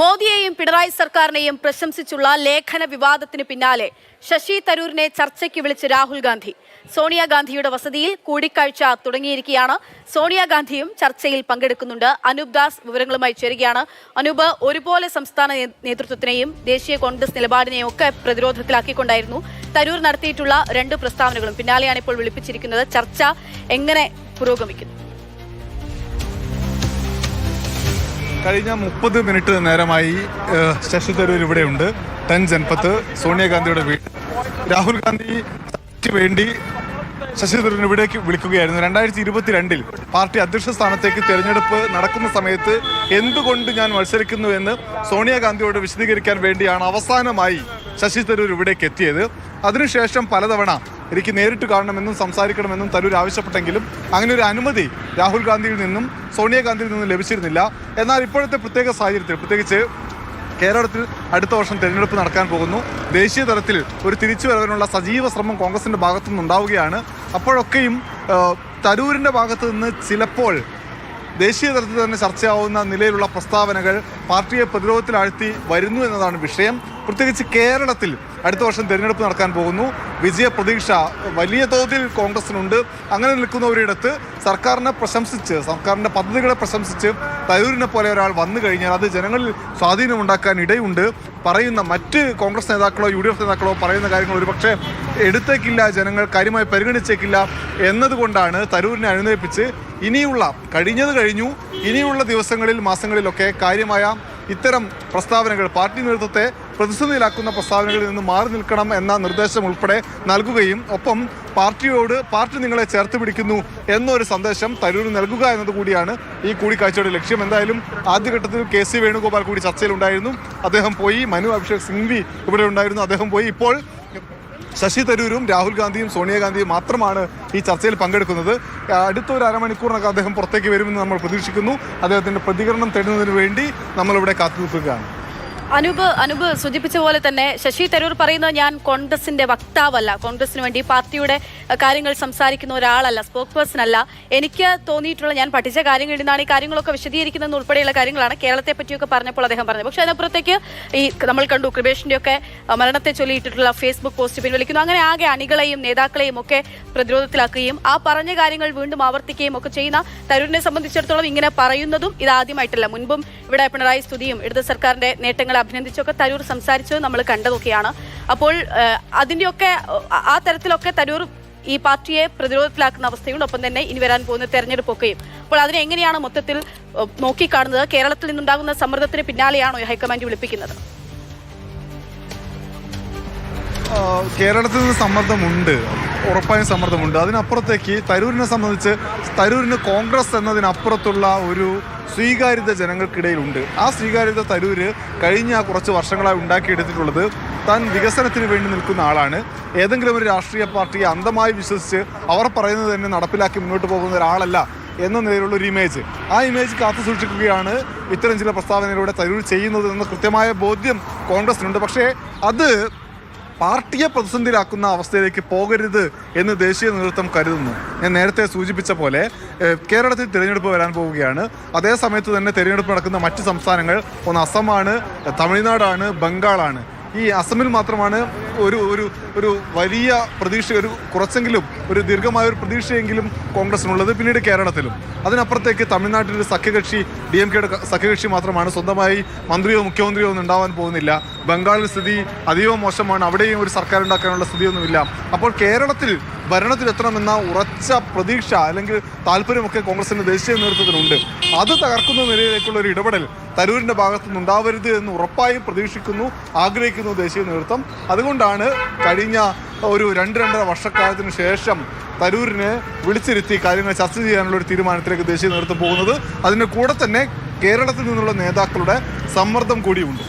മോദിയെയും പിണറായി സർക്കാരിനെയും പ്രശംസിച്ചുള്ള ലേഖന വിവാദത്തിന് പിന്നാലെ ശശി തരൂരിനെ ചർച്ചയ്ക്ക് വിളിച്ച് രാഹുൽ ഗാന്ധി. സോണിയാഗാന്ധിയുടെ വസതിയിൽ കൂടിക്കാഴ്ച തുടങ്ങിയിരിക്കുകയാണ്. സോണിയാഗാന്ധിയും ചർച്ചയിൽ പങ്കെടുക്കുന്നുണ്ട്. അനൂപ് ദാസ് വിവരങ്ങളുമായി ചേരുകയാണ്. അനൂപ് ഒരുപോലെ സംസ്ഥാന നേതൃത്വത്തിനെയും ദേശീയ കോൺഗ്രസ് നിലപാടിനെയും ഒക്കെ പ്രതിരോധത്തിലാക്കിക്കൊണ്ടായിരുന്നു തരൂർ നടത്തിയിട്ടുള്ള രണ്ട് പ്രസ്താവനകളും. പിന്നാലെയാണ് ഇപ്പോൾ വിളിപ്പിച്ചിരിക്കുന്നത് ചർച്ച എങ്ങനെ പുരോഗമിക്കുന്നു. കഴിഞ്ഞ മുപ്പത് മിനിറ്റ് നേരമായി ശശി തരൂർ ഇവിടെയുണ്ട്. ടെൻ ജൻപത്ത് സോണിയാഗാന്ധിയുടെ വീട് രാഹുൽ ഗാന്ധി വേണ്ടി ശശി തരൂരിനെ ഇവിടേക്ക് വിളിക്കുകയായിരുന്നു. രണ്ടായിരത്തി ഇരുപത്തിരണ്ടിൽ പാർട്ടി അധ്യക്ഷ സ്ഥാനത്തേക്ക് തെരഞ്ഞെടുപ്പ് നടക്കുന്ന സമയത്ത് എന്തുകൊണ്ട് ഞാൻ മത്സരിക്കുന്നു എന്ന് സോണിയാഗാന്ധിയോട് വിശദീകരിക്കാൻ വേണ്ടിയാണ് അവസാനമായി ശശി തരൂർ ഇവിടേക്ക് എത്തിയത്. അതിനുശേഷം പലതവണ എനിക്ക് നേരിട്ട് കാണണമെന്നും സംസാരിക്കണമെന്നും തരൂർ ആവശ്യപ്പെട്ടെങ്കിലും അങ്ങനെ ഒരു അനുമതി രാഹുൽ ഗാന്ധിയിൽ നിന്നും സോണിയാഗാന്ധിയിൽ നിന്നും ലഭിച്ചിരുന്നില്ല. എന്നാൽ ഇപ്പോഴത്തെ പ്രത്യേക സാഹചര്യത്തിൽ പ്രത്യേകിച്ച് കേരളത്തിൽ അടുത്ത വർഷം തെരഞ്ഞെടുപ്പ് നടക്കാൻ പോകുന്നു. ദേശീയ തലത്തിൽ ഒരു തിരിച്ചു വരവിനുള്ള സജീവ ശ്രമം കോൺഗ്രസിന്റെ ഭാഗത്തു നിന്നുണ്ടാവുകയാണ്. അപ്പോഴൊക്കെയും തരൂരിന്റെ ഭാഗത്തു നിന്ന് ചിലപ്പോൾ ദേശീയ തലത്തിൽ തന്നെ ചർച്ചയാവുന്ന നിലയിലുള്ള പ്രസ്താവനകൾ പാർട്ടിയെ പ്രതിരോധത്തിലാഴ്ത്തി വരുന്നു എന്നതാണ് വിഷയം. പ്രത്യേകിച്ച് കേരളത്തിൽ അടുത്ത വർഷം തിരഞ്ഞെടുപ്പ് നടക്കാൻ പോകുന്നു. വിജയ പ്രതീക്ഷ വലിയ തോതിൽ കോൺഗ്രസിനുണ്ട്. അങ്ങനെ നിൽക്കുന്നവരുടെ ഒരിടത്ത് സർക്കാരിനെ പ്രശംസിച്ച് സർക്കാരിന്റെ പദ്ധതികളെ പ്രശംസിച്ച് തരൂരിനെ പോലെ ഒരാൾ വന്നു കഴിഞ്ഞാൽ അത് ജനങ്ങളിൽ സ്വാധീനമുണ്ടാക്കാൻ ഇടയുണ്ട്. പറയുന്ന മറ്റ് കോൺഗ്രസ് നേതാക്കളോ യു ഡി എഫ് നേതാക്കളോ പറയുന്ന കാര്യങ്ങൾ ഒരുപക്ഷെ എടുത്തേക്കില്ല ജനങ്ങൾ കാര്യമായി പരിഗണിച്ചേക്കില്ല എന്നതുകൊണ്ടാണ് തരൂരിനെ അനുനയിപ്പിച്ച് ഇനിയുള്ള കഴിഞ്ഞത് കഴിഞ്ഞു ഇനിയുള്ള ദിവസങ്ങളിൽ മാസങ്ങളിലൊക്കെ കാര്യമായ ഇത്തരം പ്രസ്താവനകൾ പാർട്ടി നേതൃത്വത്തെ പ്രതിസന്ധിയിലാക്കുന്ന പ്രസ്താവനകളിൽ നിന്ന് മാറി നിൽക്കണം എന്ന നിർദ്ദേശം ഉൾപ്പെടെ നൽകുകയും ഒപ്പം പാർട്ടിയോട് പാർട്ടി നിങ്ങളെ ചേർത്ത് പിടിക്കുന്നു എന്നൊരു സന്ദേശം തരൂർ നൽകുക എന്നതുകൂടിയാണ് ഈ കൂടിക്കാഴ്ചയുടെ ലക്ഷ്യം. എന്തായാലും ആദ്യഘട്ടത്തിൽ കെ സി വേണുഗോപാൽ കൂടി ചർച്ചയിലുണ്ടായിരുന്നു. അദ്ദേഹം പോയി മനു അഭിഷേക് സിംഗ്വി ഇവിടെ ഉണ്ടായിരുന്നു. അദ്ദേഹം പോയി. ഇപ്പോൾ ശശി തരൂരും രാഹുൽ ഗാന്ധിയും സോണിയാഗാന്ധിയും മാത്രമാണ് ഈ ചർച്ചയിൽ പങ്കെടുക്കുന്നത്. അടുത്ത ഒരു അരമണിക്കൂറിനൊക്കെ അദ്ദേഹം പുറത്തേക്ക് വരുമെന്ന് നമ്മൾ പ്രതീക്ഷിക്കുന്നു. അദ്ദേഹത്തിന്റെ പ്രതികരണം തേടുന്നതിന് വേണ്ടി നമ്മളിവിടെ കാത്തു നിൽക്കുകയാണ് അനൂപ് അനൂപ് സൂചിപ്പിച്ച പോലെ തന്നെ ശശി തരൂർ പറയുന്നത് ഞാൻ കോൺഗ്രസിന്റെ വക്താവല്ല. കോൺഗ്രസിന് വേണ്ടി പാർട്ടിയുടെ കാര്യങ്ങൾ സംസാരിക്കുന്ന ഒരാളല്ല സ്പോക്ക് പേഴ്സൺ അല്ല എനിക്ക് തോന്നിയിട്ടുള്ള ഞാൻ പഠിച്ച കാര്യങ്ങളിൽ നിന്നാണ് ഈ കാര്യങ്ങളൊക്കെ വിശദീകരിക്കുന്നത് ഉൾപ്പെടെയുള്ള കാര്യങ്ങളാണ് കേരളത്തെ പറ്റിയൊക്കെ പറഞ്ഞപ്പോൾ അദ്ദേഹം പറഞ്ഞത്. പക്ഷെ അതിനപ്പുറത്തേക്ക് ഈ നമ്മൾ കണ്ടു കൃപേഷിന്റെ ഒക്കെ മരണത്തെ ചൊല്ലിയിട്ടുള്ള ഫേസ്ബുക്ക് പോസ്റ്റ് പിൻവലിക്കുന്നു. അങ്ങനെ ആകെ അണികളെയും നേതാക്കളെയും ഒക്കെ പ്രതിരോധത്തിലാക്കുകയും ആ പറഞ്ഞ കാര്യങ്ങൾ വീണ്ടും ആവർത്തിക്കുകയും ഒക്കെ ചെയ്യുന്ന തരൂരിനെ സംബന്ധിച്ചിടത്തോളം ഇങ്ങനെ പറയുന്നതും ഇതാദ്യമായിട്ടല്ല. മുൻപും ഇവിടെ പിണറായി സ്തുതിയും ഇടത് സർക്കാരിന്റെ നേട്ടങ്ങളെ അഭിനന്ദിച്ചൊക്കെ തരൂർ സംസാരിച്ചത് നമ്മൾ കണ്ടതൊക്കെയാണ്. അപ്പോൾ അതിന്റെയൊക്കെ ആ- തരത്തിലൊക്കെ തരൂർ ഈ പാർട്ടിയെ പ്രതിരോധത്തിലാക്കുന്ന അവസ്ഥയുണ്ട്. ഒപ്പം തന്നെ ഇനി വരാൻ പോകുന്ന തെരഞ്ഞെടുപ്പൊക്കെയും. അപ്പോൾ അതിനെ എങ്ങനെയാണ് മൊത്തത്തിൽ നോക്കിക്കാണുന്നത്? കേരളത്തിൽ നിന്നുണ്ടാകുന്ന സമ്മർദ്ദത്തിന് പിന്നാലെയാണോ ഹൈക്കമാൻഡ് വിളിപ്പിക്കുന്നത്? കേരളത്തിൽ നിന്ന് സമ്മർദ്ദമുണ്ട്. ഉറപ്പായും സമ്മർദ്ദമുണ്ട്. അതിനപ്പുറത്തേക്ക് തരൂരിനെ സംബന്ധിച്ച് തരൂരിന് കോൺഗ്രസ് എന്നതിനപ്പുറത്തുള്ള ഒരു സ്വീകാര്യത ജനങ്ങൾക്കിടയിലുണ്ട്. ആ സ്വീകാര്യത തരൂര് കഴിഞ്ഞ കുറച്ച് വർഷങ്ങളായി ഉണ്ടാക്കിയെടുത്തിട്ടുള്ളത് താൻ വികസനത്തിന് വേണ്ടി നിൽക്കുന്ന ആളാണ്. ഏതെങ്കിലും ഒരു രാഷ്ട്രീയ പാർട്ടിയെ അന്ധമായി വിശ്വസിച്ച് അവർ പറയുന്നത് തന്നെ നടപ്പിലാക്കി മുന്നോട്ട് പോകുന്ന ഒരാളല്ല എന്ന നിലയിലുള്ള ഒരു ഇമേജ് ആ ഇമേജ് കാത്തു സൂക്ഷിക്കുകയാണ് ഇത്തരം ചില പ്രസ്താവനയിലൂടെ തരൂർ ചെയ്യുന്നത് എന്ന കൃത്യമായ ബോധ്യം കോൺഗ്രസിനുണ്ട്. പക്ഷേ അത് പാർട്ടിയെ പ്രതിസന്ധിയിലാക്കുന്ന അവസ്ഥയിലേക്ക് പോകരുത് എന്ന് ദേശീയ നേതൃത്വം കരുതുന്നു. ഞാൻ നേരത്തെ സൂചിപ്പിച്ച പോലെ കേരളത്തിൽ തിരഞ്ഞെടുപ്പ് വരാൻ പോവുകയാണ്. അതേ സമയത്ത് തന്നെ തിരഞ്ഞെടുപ്പ് നടക്കുന്ന മറ്റ് സംസ്ഥാനങ്ങൾ ഒന്ന് അസമാണ് തമിഴ്നാടാണ് ബംഗാളാണ്. ഈ അസമിൽ മാത്രമാണ് ഒരു ഒരു ഒരു വലിയ പ്രതീക്ഷ ഒരു കുറച്ചെങ്കിലും ഒരു ദീർഘമായ ഒരു പ്രതീക്ഷയെങ്കിലും കോൺഗ്രസിനുള്ളത് പിന്നീട് കേരളത്തിലും. അതിനപ്പുറത്തേക്ക് തമിഴ്നാട്ടിൽ ഒരു സഖ്യകക്ഷി ഡി എം കെയുടെ സഖ്യകക്ഷി മാത്രമാണ്. സ്വന്തമായി മന്ത്രിയോ മുഖ്യമന്ത്രിയോ ഒന്നും ഉണ്ടാവാൻ പോകുന്നില്ല. ബംഗാളിൽ സ്ഥിതി അതീവ മോശമാണ്. അവിടെയും ഒരു സർക്കാർ ഉണ്ടാക്കാനുള്ള സ്ഥിതിയൊന്നുമില്ല. അപ്പോൾ കേരളത്തിൽ ഭരണത്തിലെത്തണമെന്ന ഉറച്ച പ്രതീക്ഷ അല്ലെങ്കിൽ താല്പര്യമൊക്കെ കോൺഗ്രസിന്റെ ദേശീയ നേതൃത്വത്തിനുണ്ട്. അത് തകർക്കുന്ന നിലയിലേക്കുള്ള ഒരു ഇടപെടൽ തരൂരിന്റെ ഭാഗത്തു നിന്നുണ്ടാവരുത് എന്ന് ഉറപ്പായും പ്രതീക്ഷിക്കുന്നു ആഗ്രഹിക്കുന്നു ദേശീയ നേതൃത്വം. അതുകൊണ്ടാണ് കഴിഞ്ഞ ഒരു രണ്ട് രണ്ടര വർഷക്കാലത്തിന് ശേഷം തരൂരിനെ വിളിച്ചിരുത്തി കാര്യങ്ങൾ ചർച്ച ചെയ്യാനുള്ള ഒരു തീരുമാനത്തിലേക്ക് ദേശീയ നേതൃത്വം പോകുന്നത്. അതിന്റെ കൂടെ തന്നെ കേരളത്തിൽ നിന്നുള്ള നേതാക്കളുടെ സമ്മർദ്ദം കൂടിയുണ്ട്.